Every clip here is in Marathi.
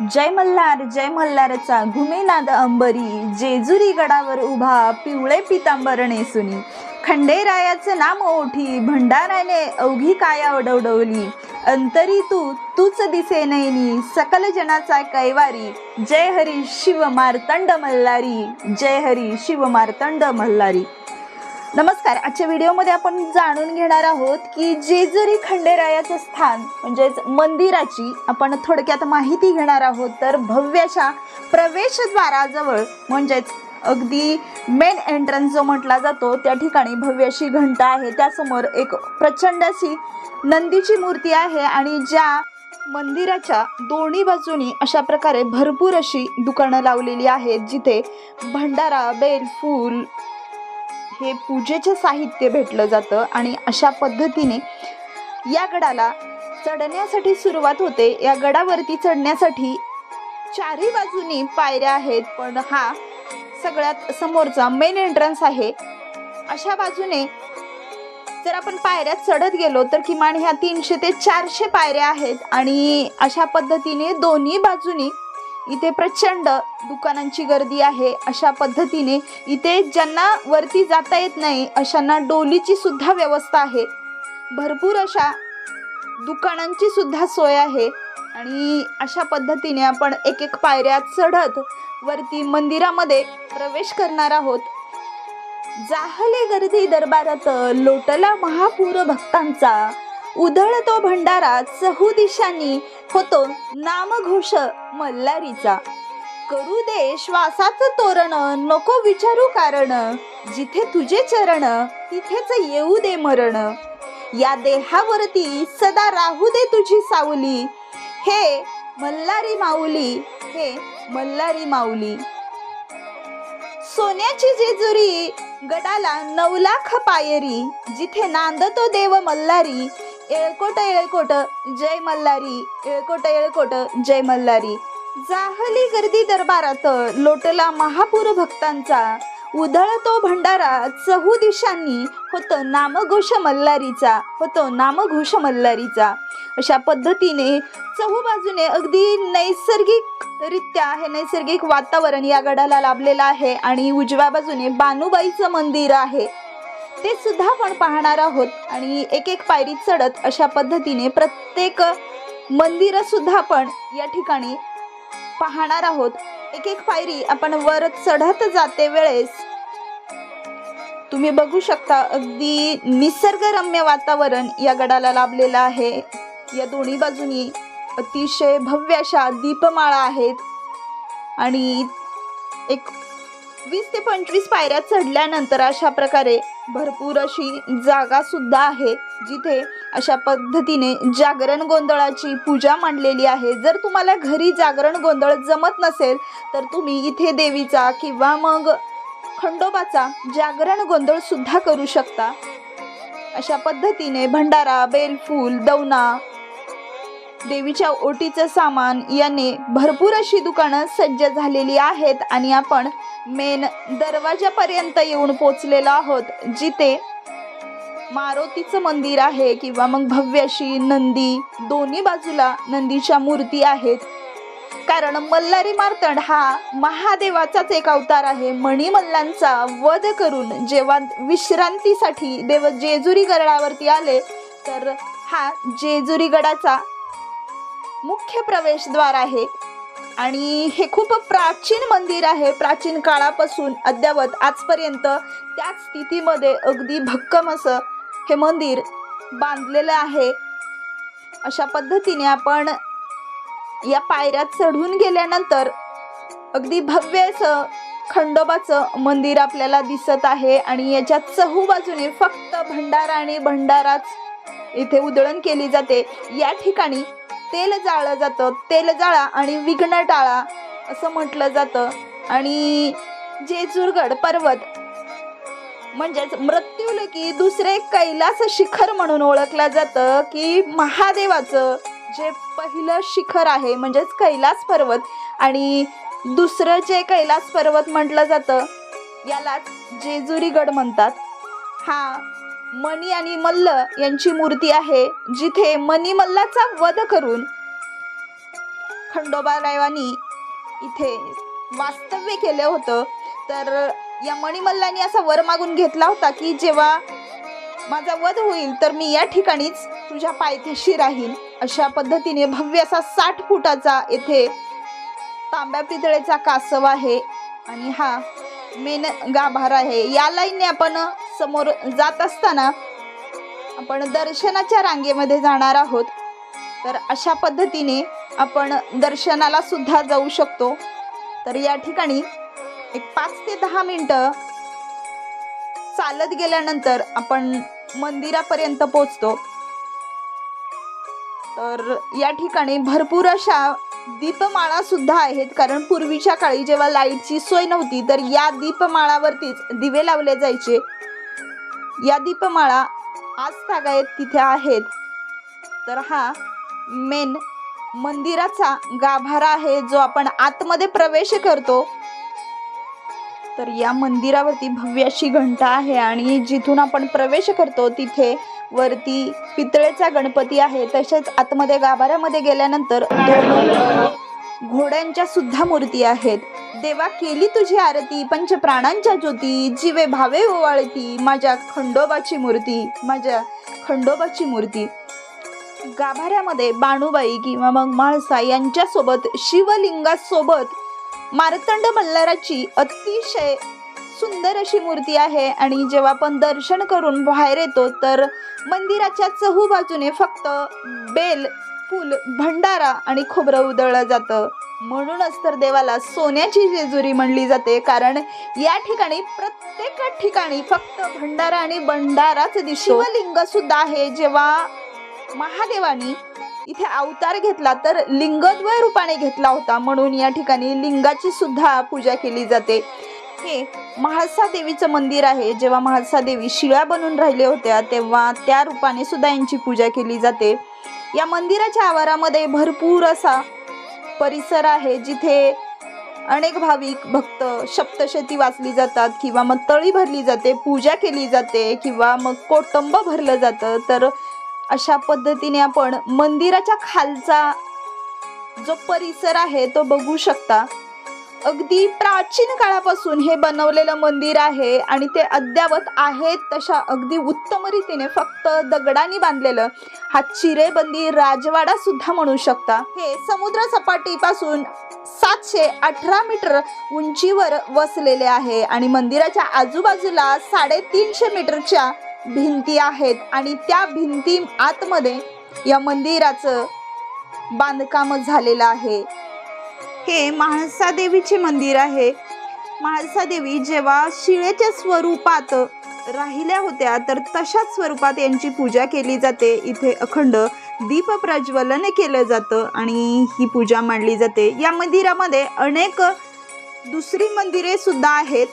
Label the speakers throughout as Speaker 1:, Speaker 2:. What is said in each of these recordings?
Speaker 1: जय मल्हार जय मल्हारचा घुमेनाद अंबरी. जेजुरी गडावर उभा पिवळे पितांबर नेसुनी खंडेरायाचं नाम ओठी भंडाराने अवघी काया ओढवडवली अंतरी तू तूच दिसे नैनी सकल जनाचा कैवारी. जय हरी शिव मार्तंड मल्हारी जय हरी शिव मार्तंड मल्हारी. नमस्कार आजच्या व्हिडिओमध्ये आपण जाणून घेणार आहोत की जेजुरी खंडेरायाचं स्थान म्हणजेच मंदिराची आपण थोडक्यात माहिती घेणार आहोत. तर भव्याच्या प्रवेशद्वाराजवळ म्हणजेच अगदी मेन एंट्रन्स जो म्हटला जातो त्या ठिकाणी भव्याशी घंटा आहे. त्यासमोर एक प्रचंड अशी नंदीची मूर्ती आहे आणि ज्या मंदिराच्या दोन्ही बाजूनी अशा प्रकारे भरपूर अशी दुकानं लावलेली आहेत जिथे भंडारा बेल फूल हे पूजेचे साहित्य भेटलं जातं आणि अशा पद्धतीने या गडाला चढण्यासाठी सुरुवात होते. या गडावरती चढण्यासाठी चारही बाजूनी पायऱ्या आहेत पण हा सगळ्यात समोरचा मेन एंट्रन्स आहे. अशा बाजूने जर आपण पायऱ्यात चढत गेलो तर किमान ह्या तीनशे ते चारशे पायऱ्या आहेत आणि अशा पद्धतीने दोन्ही बाजूनी इथे प्रचंड दुकानांची गर्दी आहे. अशा पद्धतीने इथे ज्यांना वरती जाता येत नाही अशांना डोलीची सुद्धा व्यवस्था आहे. भरपूर अशा दुकानांची सुद्धा सोय आहे. आणि अशा पद्धतीने आपण एक एक पायऱ्या चढत वरती मंदिरामध्ये प्रवेश करणार आहोत. जाहले गर्दी दरबारात लोटला महापूर भक्तांचा उधळतो भंडारा सहू दिशांनी होतो नामघोष मल्हारीचा करू दे श्वासाचं तोरण नको विचारू कारण. जिथे तुझे चरण तिथेच येऊ दे मरण. या देहावरती सदा राहू दे तुझी सावली. हे मल्हारी माऊली हे मल्हारी माऊली. सोन्याची जेजुरी गडाला नऊ लाख पायरी. जिथे नांदतो देव मल्हारी येळकोट येळकोट जय मल्हारी. येळकोट येळकोट जय मल्हारी. जाहली गर्दी दरबारात लोटला महापूर भक्तांचा. उधळतो भंडारा चहू दिशांनी होतो नामघोष मल्हारीचा होतो नामघोष मल्हारीचा. अशा पद्धतीने चहू बाजूने अगदी नैसर्गिक रित्या हे नैसर्गिक वातावरण या गडाला लाभलेलं आहे आणि उजव्या बाजूने बानुबाईचं मंदिर आहे. ते सुद्धा आपण पाहणार आहोत. आणि एक एक पायरी चढत अशा पद्धतीने प्रत्येक मंदिर सुद्धा आपण या ठिकाणी पाहणार आहोत. एक एक पायरी आपण वर चढत जाते वेळेस तुम्ही बघू शकता अगदी निसर्गरम्य वातावरण या गडाला लाभलेलं आहे. या दोन्ही बाजूनी अतिशय भव्य अशा दीपमाळा आहेत. आणि एक वीस ते पंचवीस पायऱ्या चढल्यानंतर अशा प्रकारे भरपूर अशी जागा सुद्धा आहे जिथे अशा पद्धतीने जागरण गोंधळाची पूजा मांडलेली आहे. जर तुम्हाला घरी जागरण गोंधळ जमत नसेल तर तुम्ही इथे देवीचा किंवा मग खंडोबाचा जागरण गोंधळ सुद्धा करू शकता. अशा पद्धतीने भंडारा बेलफूल दवना देवीच्या ओटीचं सामान याने भरपूर अशी दुकानं सज्ज झालेली आहेत आणि आपण मेन दरवाजापर्यंत येऊन पोचलेलो आहोत जिथे मारुतीचं मंदिर आहे किंवा मग भव्य अशी नंदी दोन्ही बाजूला नंदीच्या मूर्ती आहेत. कारण मल्हारी मार्तंड हा महादेवाचाच एक अवतार आहे. मणिमल्लांचा वध करून जेव्हा विश्रांतीसाठी देव जेजुरी गडावरती आले तर हा जेजुरी गडाचा मुख्य प्रवेशद्वार आहे. आणि हे खूप प्राचीन मंदिर आहे. प्राचीन काळापासून अद्यावत आजपर्यंत त्याच स्थितीमध्ये अगदी भक्कम असं हे मंदिर बांधलेलं आहे. अशा पद्धतीने आपण या पायऱ्यात चढून गेल्यानंतर अगदी भव्य असं खंडोबाचं मंदिर आपल्याला दिसत आहे. आणि याच्या चहू बाजूने फक्त भंडारा आणि भंडाराच इथे उधळण केली जाते. या ठिकाणी तेल जाळलं जातं. तेल जाळा आणि विघ्न टाळा असं म्हटलं जातं. आणि जेजुरगड पर्वत म्हणजेच मृत्यूलकी दुसरे कैलास शिखर म्हणून ओळखलं जातं की महादेवाचं जे पहिलं शिखर आहे म्हणजेच कैलास पर्वत. आणि दुसरं जे कैलास पर्वत म्हटलं जातं यालाच जेजुरीगड म्हणतात. हा मणी आणि मल्ल यांची मूर्ती आहे जिथे मणी मल्लाचा वध करून खंडोबारावांनी इथे वास्तव्य केलं होतं. तर या मणिमल्लांनी असा वर मागून घेतला होता की जेव्हा माझा वध होईल तर मी या ठिकाणीच तुझ्या पायथ्याशी राहीन. अशा पद्धतीने भव्य असा साठ फुटाचा येथे तांब्या पितळेचा कासव आहे. आणि हा मेन गाभारा आहे. या लाईनने आपण समोर जात असताना आपण दर्शनाच्या रांगेमध्ये जाणार आहोत. तर अशा पद्धतीने आपण दर्शनाला सुद्धा जाऊ शकतो. तर या ठिकाणी एक पाच ते दहा मिनटं चालत गेल्यानंतर आपण मंदिरापर्यंत पोचतो तर या ठिकाणी भरपूर अशा दीपमाळा सुद्धा आहेत. कारण पूर्वीच्या काळी जेव्हा लाईटची सोय नव्हती तर या दीपमाळावरतीच दिवे लावले जायचे. या दीपमाळा आज तागायत तिथे आहेत. तर हा मेन मंदिराचा गाभारा आहे जो आपण आतमध्ये प्रवेश करतो. तर या मंदिरावरती भव्य अशी घंटा आहे आणि जिथून आपण प्रवेश करतो तिथे वरती पितळेचा गणपती आहे. तसेच आतमध्ये गाभाऱ्यामध्ये गेल्यानंतर घोड्यांच्या सुद्धा मूर्ती आहेत. देवा केली तुझी आरती पंच प्राणांच्या ज्योती जीवे भावे ओवाळती माझ्या खंडोबाची मूर्ती माझ्या खंडोबाची मूर्ती. गाभाऱ्यामध्ये बाणूबाई किंवा मग म्हाळसा यांच्यासोबत शिवलिंगासोबत मार्तंड मल्हाराची अतिशय सुंदर अशी मूर्ती आहे आणि जेव्हा आपण दर्शन करून बाहेर येतो तर मंदिराच्या चहू बाजूने फक्त बेल फुल भंडारा आणि खोबरं उधळलं जातं. म्हणूनच तर देवाला सोन्याची जेजुरी म्हणली जाते कारण या ठिकाणी प्रत्येक ठिकाणी फक्त भंडारा आणि भंडाराच दिसतो. शिवलिंग सुद्धा आहे जेव्हा महादेवानी इथे अवतार घेतला तर लिंगद्वय रूपाने घेतला होता. म्हणून या ठिकाणी लिंगाची सुद्धा पूजा केली जाते. हे म्हाळसा देवीचं मंदिर आहे. जेव्हा म्हाळसा देवी शिळ्या बनून राहिल्या होत्या तेव्हा त्या रूपाने सुद्धा यांची पूजा केली जाते. या मंदिराच्या आवारामध्ये भरपूर असा परिसर आहे जिथे अनेक भाविक भक्त सप्तशती वाचली जातात किंवा मग तळी भरली जाते पूजा केली जाते किंवा मग कोटंब भरलं जातं. तर अशा पद्धतीने आपण मंदिराच्या खालचा जो परिसर आहे तो बघू शकता. अगदी प्राचीन काळापासून हे बनवलेलं मंदिर आहे आणि ते अद्यावत आहेत तशा अगदी उत्तम रीतीने फक्त दगडांनी बांधलेलं. हा चिरेबंदी राजवाडा सुद्धा म्हणू शकता. हे समुद्र सपाटीपासून सातशे अठरा मीटर उंचीवर वसलेले आहे आणि मंदिराच्या आजूबाजूला साडेतीनशे मीटरच्या भिंती आहेत. आणि त्या भिंती आतमध्ये या मंदिराचं बांधकाम झालेलं आहे. हे म्हाळसा देवीचे मंदिर आहे. म्हाळसा देवी जेव्हा शिळेच्या स्वरूपात राहिल्या होत्या तर तशाच स्वरूपात यांची पूजा केली जाते. इथे अखंड दीप प्रज्वलन केलं जातं आणि ही पूजा मांडली जाते. या मंदिरामध्ये अनेक दुसरी मंदिरे सुद्धा आहेत.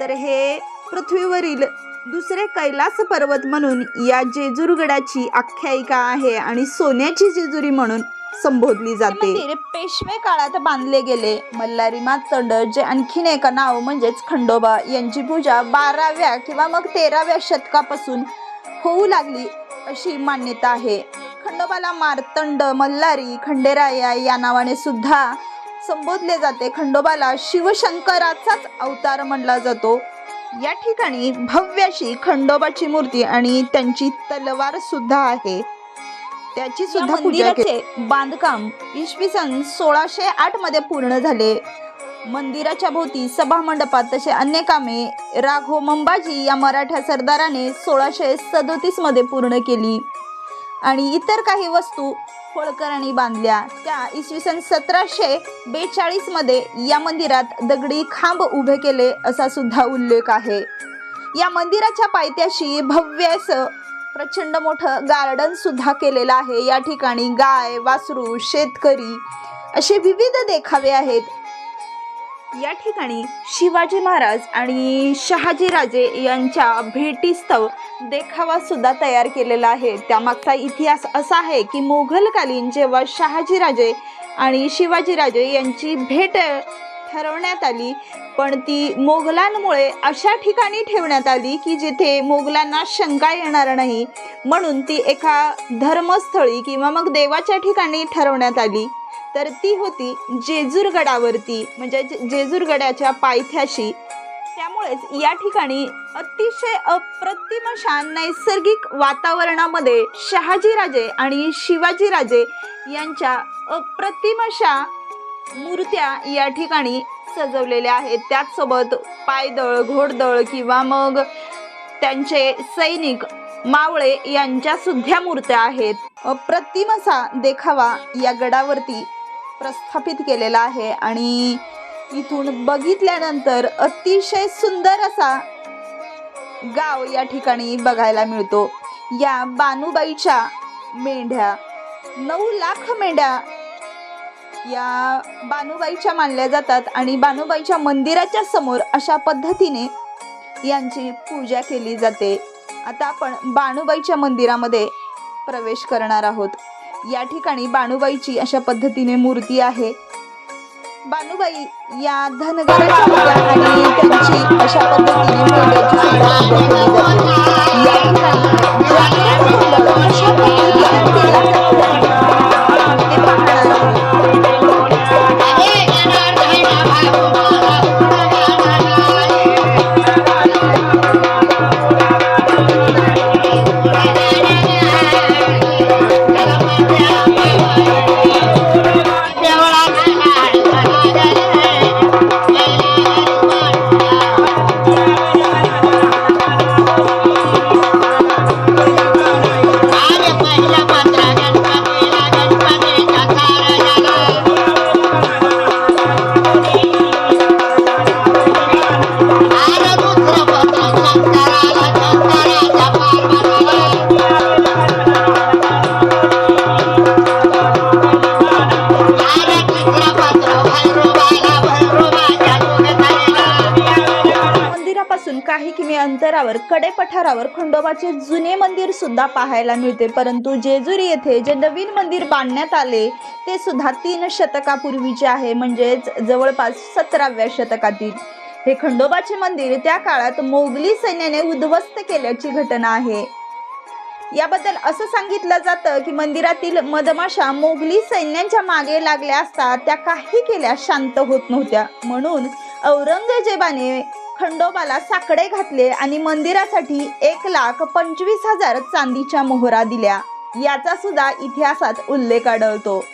Speaker 1: तर हे पृथ्वीवरील दुसरे कैलास पर्वत म्हणून या जेजुरगडाची आख्यायिका आहे आणि सोन्याची जेजुरी म्हणून संबोधली जाते. मंदिर पेशवे काळात बांधले गेले. मल्हारी मातंड जे आणखीन एक नाव म्हणजेच खंडोबा यांची पूजा बाराव्या किंवा मग तेराव्या शतकापासून होऊ लागली अशी मान्यता आहे. खंडोबाला मार्तंड मल्हारी खंडेराया या नावाने सुद्धा संबोधले जाते. खंडोबाला शिवशंकराचाच अवतार म्हणला जातो. या ठिकाणी भव्य अशी खंडोबाची मूर्ती आणि त्यांची तलवार सुद्धा आहे. त्याची सुद्धा पूजा केली. बांधकाम इसवी सन सोळाशे आठमध्ये पूर्ण झाले. मंदिराच्या भोवती सभा मंडपात तसे अन्य कामे राघो मंबाजी या मराठा सरदाराने सोळाशे सदोतीसमध्ये पूर्ण केली. आणि इतर काही वस्तू होळकरांनी बांधल्या. त्या इसवी सन सतराशे बेचाळीसमध्ये या मंदिरात दगडी खांब उभे केले असा सुद्धा उल्लेख आहे. या मंदिराच्या पायथ्याशी भव्य असं प्रचंड मोठं गार्डन सुद्धा केलेलं आहे. या ठिकाणी गाय वासरू शेतकरी असे विविध देखावे आहेत. या ठिकाणी शिवाजी महाराज आणि शहाजीराजे यांच्या भेटीस्तव देखावा सुद्धा तयार केलेला आहे. त्यामागचा इतिहास असा आहे की मोघलकालीन जेव्हा शहाजीराजे आणि शिवाजीराजे यांची भेट ठरवण्यात आली पण ती मोगलांमुळे अशा ठिकाणी ठेवण्यात आली की जिथे मोगलांना शंका येणार नाही म्हणून ती एका धर्मस्थळी किंवा मग देवाच्या ठिकाणी ठरवण्यात आली. तर ती होती जेजूरगडावरती म्हणजे जे- पायथ्याशी. त्यामुळेच या ठिकाणी अतिशय अप्रतिम अशा नैसर्गिक वातावरणामध्ये शहाजीराजे आणि शिवाजीराजे यांच्या अप्रतिम अशा मूर्त्या या ठिकाणी सजवलेल्या आहेत. त्याचसोबत पायदळ घोडदळ किंवा मग त्यांचे सैनिक मावळे यांच्या सुद्धा मूर्त्या आहेत. अप्रतिम असा देखावा या गडावरती. प्रस्थापित केलेला आहे आणि इथून बघितल्यानंतर अतिशय सुंदर असा गाव या ठिकाणी बघायला मिळतो. या बानुबाईच्या मेंढ्या नऊ लाख मेंढ्या या बानुबाईच्या मानल्या जातात आणि बानुबाईच्या मंदिराच्या समोर अशा पद्धतीने यांची पूजा केली जाते. आता आपण बाणूबाईच्या मंदिरामध्ये प्रवेश करणार आहोत. या ठिकाणी बाणूबाईची अशा पद्धतीने मूर्ती आहे. बाणूबाई या धनगराच्या आणि त्यांची अशा पद्धतीने देवाचे जुने मंदिर सुद्धा पाहायला मिळते. परंतु जेजुरी येथे जे नवीन मंदिर बांधण्यात आले ते सुद्धा तीन शतकापूर्वीचे आहे. म्हणजेच जवळपास सतराव्या शतकातील. हे खंडोबाचे मंदिर त्या काळात मोगली सैन्याने उद्ध्वस्त केल्याची घटना आहे. याबद्दल असं सांगितलं जातं की मंदिरातील मधमाशा मोगली सैन्यांच्या मागे लागल्या असता त्या काही केल्या शांत होत नव्हत्या. म्हणून औरंगजेबाने खंडोबाला साकडे घातले आणि मंदिरासाठी एक लाख पंचवीस हजार चांदीच्या मोहरा दिल्या. याचा सुद्धा इतिहासात उल्लेख आढळतो.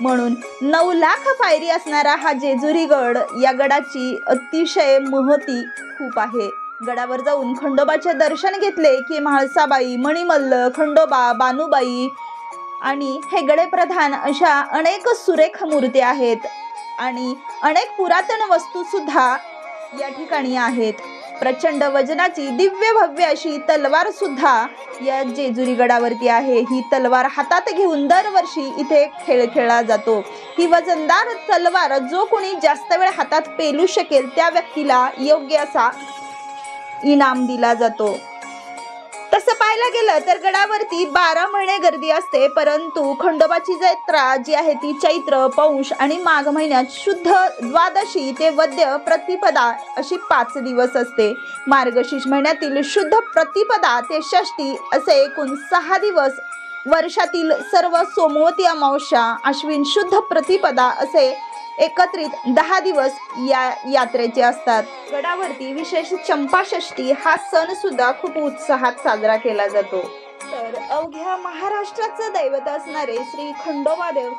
Speaker 1: म्हणून नऊ लाख पायरी असणारा हा जेजुरी गड या गडाची अतिशय महती खूप आहे. गडावर जाऊन खंडोबाचे दर्शन घेतले की म्हाळसाबाई मणिमल्ल खंडोबा बानुबाई आणि हेगडे प्रधान अशा अनेक सुरेख मूर्ती आहेत. आणि अनेक पुरातन वस्तू सुद्धा या ठिकाणी आहेत. प्रचंड वजनाची दिव्य भव्य अशी तलवार सुद्धा या जेजुरी गडावरती आहे. ही तलवार हातात घेऊन दरवर्षी इथे खेळ खेळला जातो. ही वजनदार तलवार जो कोणी जास्त वेळ हातात पेलू शकेल त्या व्यक्तीला योग्य असा इनाम दिला जातो. तसं पाहायला गेलं तर गडावरती बारा महिने गर्दी असते परंतु खंडोबाची जत्रा जी आहे ती चैत्र पौष आणि माघ महिन्यात शुद्ध द्वादशी ते वद्य प्रतिपदा अशी पाच दिवस असते. मार्गशीर्ष महिन्यातील शुद्ध प्रतिपदा ते षष्टी असे एकूण सहा दिवस. वर्षातील सर्व सोमवती अमावस्या अश्विन शुद्ध प्रतिपदा असे एकत्रित दहा दिवस या यात्रेचे असतात. गडावरती विशेष चंपाषष्ठी हा सण सुद्धा खूप उत्साहात साजरा केला जातो. तर अवघ्या महाराष्ट्राचं दैवत असणारे श्री खंडोबादेव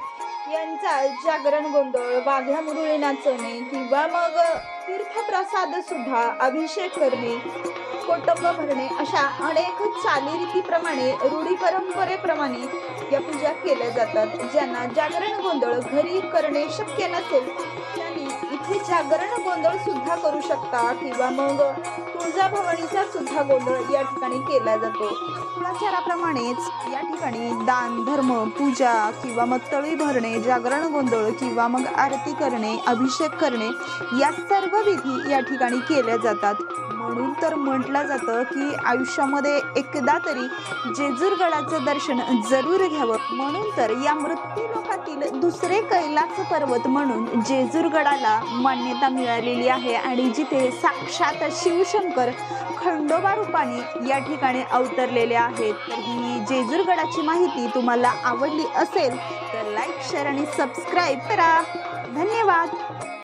Speaker 1: यांचा जागरण गोंधळ वाघ्या मुरुळी नाचवणे किंवा मग तीर्थप्रसाद सुद्धा अभिषेक करणे कोटंब भरणे अशा अनेक चालीरीतीप्रमाणे रूढी परंपरेप्रमाणे या पूजा केल्या जातात. ज्यांना जागरण गोंधळ घरी करणे शक्य नसेल त्यांनी इथे जागरण गोंधळ सुद्धा करू शकता किंवा मग तुळजाभवानीचा सुद्धा गोंधळ या ठिकाणी केला जातो. कुळाचाराप्रमाणेच या ठिकाणी दान धर्म पूजा किंवा मग तळी भरणे जागरण गोंधळ किंवा मग आरती करणे अभिषेक करणे या सर्व विधी या ठिकाणी केल्या जातात. म्हणून तर म्हटलं जातं की आयुष्यामध्ये एकदा तरी जेजूरगडाचं दर्शन जरूर घ्यावं. म्हणून तर या मृत्यूलोकातील दुसरे कैलास पर्वत म्हणून जेजूरगडाला मान्यता मिळालेली आहे आणि जिथे साक्षात शिवशंकर खंडोबा रूपाने या ठिकाणी अवतरलेले आहेत. तर ही जेजूरगडाची माहिती तुम्हाला आवडली असेल तर लाईक शेअर आणि सबस्क्राईब करा. धन्यवाद!